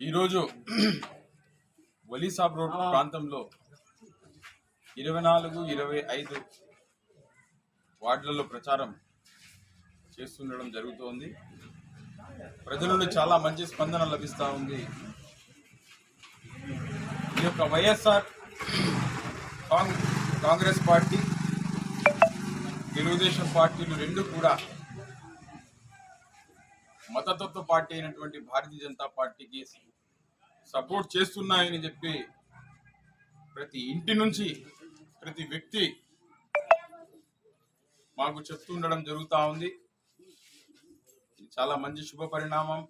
ఈరోజు వలీసాబ్ రోడ్ ప్రాంతంలో ఇరవై నాలుగు ఇరవై ఐదు వార్డులలో ప్రచారం చేస్తుండడం జరుగుతోంది. ప్రజల నుండి చాలా మంచి స్పందన లభిస్తూ ఉంది. ఈ యొక్క వైఎస్ఆర్ కాంగ్ కాంగ్రెస్ పార్టీ తెలుగుదేశం పార్టీలు రెండు కూడా మతతత్వ పార్టీ అయినటువంటి భారతీయ జనతా పార్టీకి సపోర్ట్ చేస్తున్నాయని చెప్పి ప్రతి ఇంటి నుంచి ప్రతి వ్యక్తి మాకు చెప్తుండడం జరుగుతూ ఉంది. చాలా మంచి శుభ పరిణామం.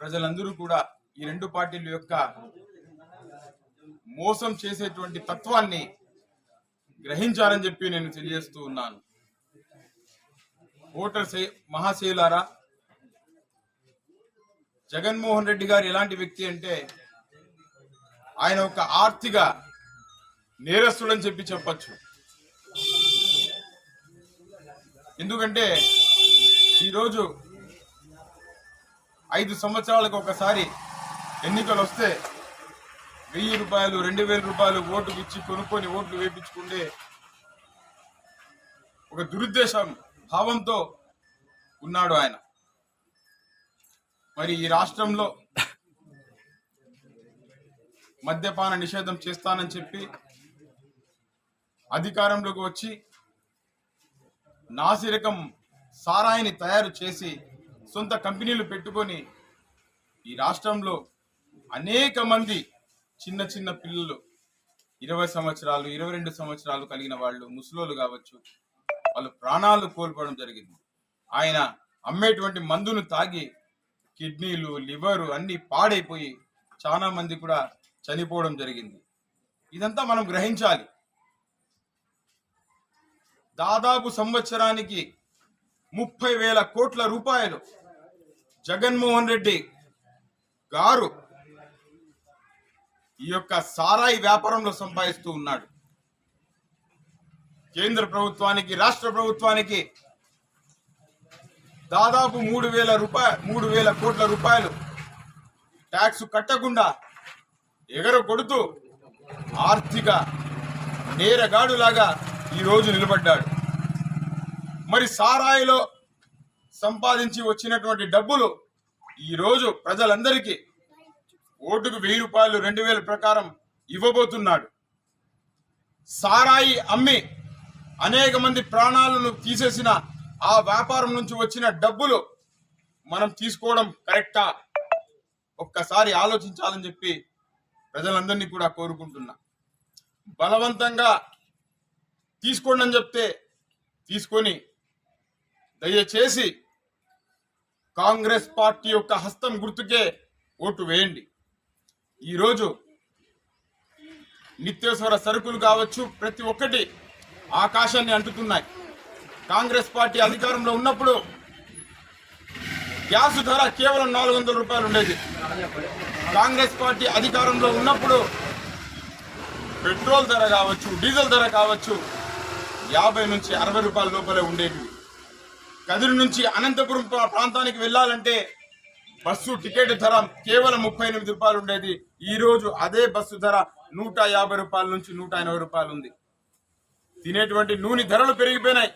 ప్రజలందరూ కూడా ఈ రెండు పార్టీల యొక్క మోసం చేసేటువంటి తత్వాన్ని గ్రహించాలని చెప్పి నేను తెలియజేస్తూ ఉన్నాను. ఓటర్స్ మహాశైలారా జగన్మోహన్ రెడ్డి గారు ఎలాంటి వ్యక్తి అంటే ఆయన ఒక ఆర్థిక నేరస్తుడని చెప్పి చెప్పచ్చు. ఎందుకంటే ఈరోజు ఐదు సంవత్సరాలకు ఒకసారి ఎన్నికలు వస్తే వెయ్యి రూపాయలు రెండు వేల రూపాయలు ఓటుకు ఇచ్చి కొనుక్కొని ఓట్లు వేయించుకుంటే ఒక దురుద్దేశం భావంతో ఉన్నాడు ఆయన. మరి ఈ రాష్ట్రంలో మద్యపాన నిషేధం చేస్తానని చెప్పి అధికారంలోకి వచ్చి నాసిరకం సారాయిని తయారు చేసి సొంత కంపెనీలు పెట్టుకొని ఈ రాష్ట్రంలో అనేక మంది చిన్న చిన్న పిల్లలు ఇరవై సంవత్సరాలు ఇరవై రెండు సంవత్సరాలు కలిగిన వాళ్ళు ముసలోళ్ళు కావచ్చు వాళ్ళు ప్రాణాలు కోల్పోవడం జరిగింది. ఆయన అమ్మేటువంటి మందును తాగి కిడ్నీలు లివర్ అన్ని పాడైపోయి చాలా మంది కూడా చనిపోవడం జరిగింది. ఇదంతా మనం గ్రహించాలి. దాదాపు సంవత్సరానికి ముప్పై వేల కోట్ల రూపాయలు జగన్మోహన్ రెడ్డి గారు ఈ యొక్క సారాయి వ్యాపారంలో సంపాదిస్తూ ఉన్నాడు. కేంద్ర ప్రభుత్వానికి రాష్ట్ర ప్రభుత్వానికి దాదాపు మూడు వేల రూపాయ మూడు వేల కోట్ల రూపాయలు ట్యాక్స్ కట్టకుండా ఎగర కొడుతూ ఆర్థిక నేరగాడులాగా ఈరోజు నిలబడ్డాడు. మరి సారాయిలో సంపాదించి వచ్చినటువంటి డబ్బులు ఈరోజు ప్రజలందరికీ ఓటుకు వెయ్యి రూపాయలు రెండు వేల ప్రకారం ఇవ్వబోతున్నాడు. సారాయి అమ్మి అనేక మంది ప్రాణాలను తీసేసిన ఆ వ్యాపారం నుంచి వచ్చిన డబ్బులు మనం తీసుకోవడం కరెక్టా? ఒక్కసారి ఆలోచించాలని చెప్పి ప్రజలందరినీ కూడా కోరుకుంటున్నా. బలవంతంగా తీసుకోండి అని చెప్తే తీసుకొని దయచేసి కాంగ్రెస్ పార్టీ యొక్క హస్తం గుర్తుకే ఓటు వేయండి. ఈరోజు నిత్యవసర సరుకులు కావచ్చు ప్రతి ఒక్కటి ఆకాశాన్ని అంటుతున్నాయి. కాంగ్రెస్ పార్టీ అధికారంలో ఉన్నప్పుడు గ్యాస్ ధర కేవలం నాలుగు వందల రూపాయలు ఉండేది. కాంగ్రెస్ పార్టీ అధికారంలో ఉన్నప్పుడు పెట్రోల్ ధర కావచ్చు డీజిల్ ధర కావచ్చు యాభై నుంచి అరవై రూపాయల లోపలే ఉండేవి. కదిరి నుంచి అనంతపురం ప్రాంతానికి వెళ్ళాలంటే బస్సు టికెట్ ధర కేవలం ముప్పై ఎనిమిది రూపాయలు ఉండేది. ఈరోజు అదే బస్సు ధర నూట యాభై రూపాయల నుంచి నూట ఎనభై రూపాయలు ఉంది. తినేటువంటి నూనె ధరలు పెరిగిపోయినాయి.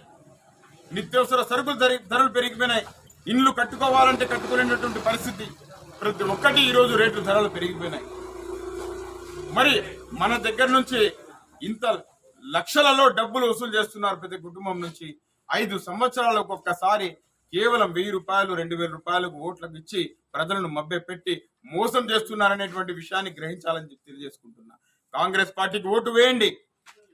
నిత్యవసర సరుకులు ధరలు పెరిగిపోయినాయి. ఇండ్లు కట్టుకోవాలంటే కట్టుకోలేనటువంటి పరిస్థితి. ప్రతి ఒక్కటి ఈరోజు రేట్లు ధరలు పెరిగిపోయినాయి. మరి మన దగ్గర నుంచి ఇంత లక్షలలో డబ్బులు వసూలు చేస్తున్నారు ప్రతి కుటుంబం నుంచి. ఐదు సంవత్సరాలకు ఒక్కసారి కేవలం వెయ్యి రూపాయలు రెండు వేల రూపాయలకు ఓట్లకు ఇచ్చి ప్రజలను మభ్య పెట్టి మోసం చేస్తున్నారనేటువంటి విషయాన్ని గ్రహించాలని తెలియజేసుకుంటున్నా. కాంగ్రెస్ పార్టీకి ఓటు వేయండి.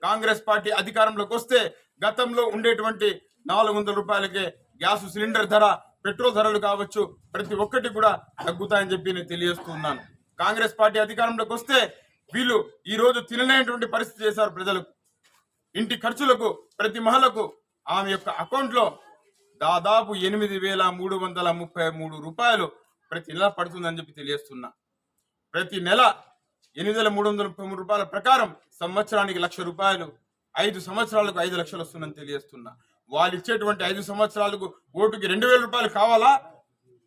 కాంగ్రెస్ పార్టీ అధికారంలోకి వస్తే గతంలో ఉండేటువంటి నాలుగు వందల రూపాయలకే గ్యాస్ సిలిండర్ ధర పెట్రోల్ ధరలు కావచ్చు ప్రతి ఒక్కటి కూడా తగ్గుతాయని చెప్పి నేను తెలియజేస్తున్నాను. కాంగ్రెస్ పార్టీ అధికారంలోకి వస్తే వీళ్ళు ఈ రోజు తినలేనటువంటి పరిస్థితి చేశారు ప్రజలకు. ఇంటి ఖర్చులకు ప్రతి మహిళకు ఆమె యొక్క అకౌంట్లో దాదాపు ఎనిమిది వేల మూడు వందల ముప్పై మూడు రూపాయలు ప్రతి నెల పడుతుందని చెప్పి తెలియజేస్తున్నా. ప్రతి నెల ఎనిమిది వేల మూడు వందల ముప్పై మూడు రూపాయల ప్రకారం సంవత్సరానికి లక్ష రూపాయలు ఐదు సంవత్సరాలకు ఐదు లక్షలు వస్తుందని తెలియజేస్తున్నా. వాళ్ళు ఇచ్చేటువంటి ఐదు సంవత్సరాలకు ఓటుకి రెండు వేల రూపాయలు కావాలా?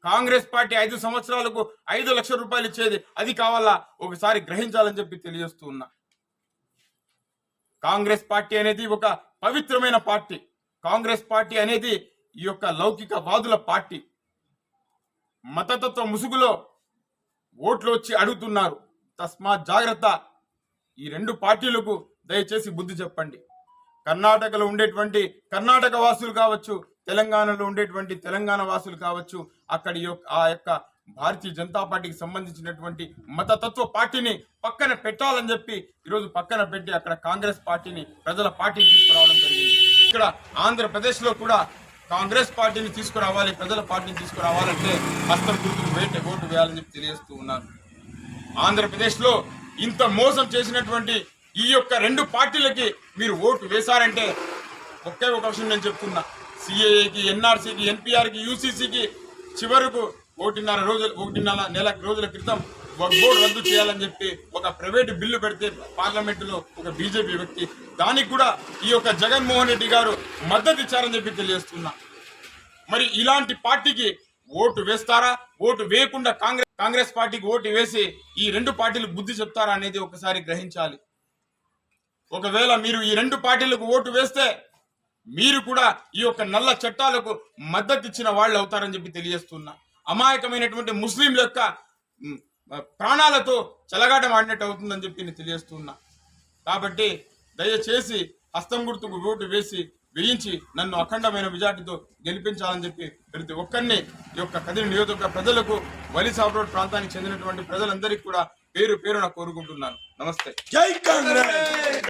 కాంగ్రెస్ పార్టీ ఐదు సంవత్సరాలకు ఐదు లక్షల రూపాయలు ఇచ్చేది అది కావాలా? ఒకసారి గ్రహించాలని చెప్పి తెలియజేస్తూ ఉన్నా. కాంగ్రెస్ పార్టీ అనేది ఒక పవిత్రమైన పార్టీ. కాంగ్రెస్ పార్టీ అనేది ఈ యొక్క లౌకిక వాదుల పార్టీ. మతతత్వ ముసుగులో ఓట్లు వచ్చి అడుగుతున్నారు. తస్మాత్ జాగ్రత్త. ఈ రెండు పార్టీలకు దయచేసి బుద్ధి చెప్పండి. కర్ణాటకలో ఉండేటువంటి కర్ణాటక వాసులు కావచ్చు తెలంగాణలో ఉండేటువంటి తెలంగాణ వాసులు కావచ్చు అక్కడి యొక్క ఆ యొక్క భారతీయ జనతా పార్టీకి సంబంధించినటువంటి మతతత్వ పార్టీని పక్కన పెట్టాలని చెప్పి ఈరోజు పక్కన పెట్టి అక్కడ కాంగ్రెస్ పార్టీని ప్రజల పార్టీని తీసుకురావడం జరిగింది. ఇక్కడ ఆంధ్రప్రదేశ్లో కూడా కాంగ్రెస్ పార్టీని తీసుకురావాలి ప్రజల పార్టీని తీసుకురావాలంటే హస్తం గుర్తుకు వేట ఓటు వేయాలని చెప్పి తెలియజేస్తూ ఉన్నారు. ఆంధ్రప్రదేశ్లో ఇంత మోసం చేసినటువంటి ఈ యొక్క రెండు పార్టీలకి మీరు ఓటు వేశారంటే ఒకే ఒక విషయం నేను చెప్తున్నా. సిఏఏకి ఎన్ఆర్సీకి ఎన్పిఆర్కి యూసీసీకి చివరకు ఒకటిన్నర రోజులు ఒకటిన్నర నెల రోజుల క్రితం ఒక బోర్డు రద్దు చేయాలని చెప్పి ఒక ప్రైవేట్ బిల్లు పెడితే పార్లమెంటులో ఒక బీజేపీ వ్యక్తి. దానికి కూడా ఈ యొక్క జగన్మోహన్ రెడ్డి గారు మద్దతు ఇచ్చారని చెప్పి తెలియజేస్తున్నా. మరి ఇలాంటి పార్టీకి ఓటు వేస్తారా? ఓటు వేయకుండా కాంగ్రెస్ కాంగ్రెస్ పార్టీకి ఓటు వేసి ఈ రెండు పార్టీలు బుద్ధి చెప్తారా అనేది ఒకసారి గ్రహించాలి. ఒకవేళ మీరు ఈ రెండు పార్టీలకు ఓటు వేస్తే మీరు కూడా ఈ యొక్క నల్ల చట్టాలకు మద్దతు ఇచ్చిన వాళ్ళు అవుతారని చెప్పి తెలియజేస్తున్నా. అమాయకమైనటువంటి ముస్లింల యొక్క ప్రాణాలతో చెలగాటం ఆడినట్టు అవుతుందని చెప్పి నేను తెలియజేస్తున్నా. కాబట్టి దయచేసి హస్తం గుర్తుకు ఓటు వేసి వేయించి నన్ను అఖండమైన మెజార్టీతో గెలిపించాలని చెప్పి ప్రతి ఒక్కరిని ఈ యొక్క కదిరి నియోజక ప్రజలకు వలి రోడ్ ప్రాంతానికి చెందినటువంటి ప్రజలందరికీ కూడా పేరు పేరున కోరుకుంటున్నాను. నమస్తే. జై కాంగ్రెస్!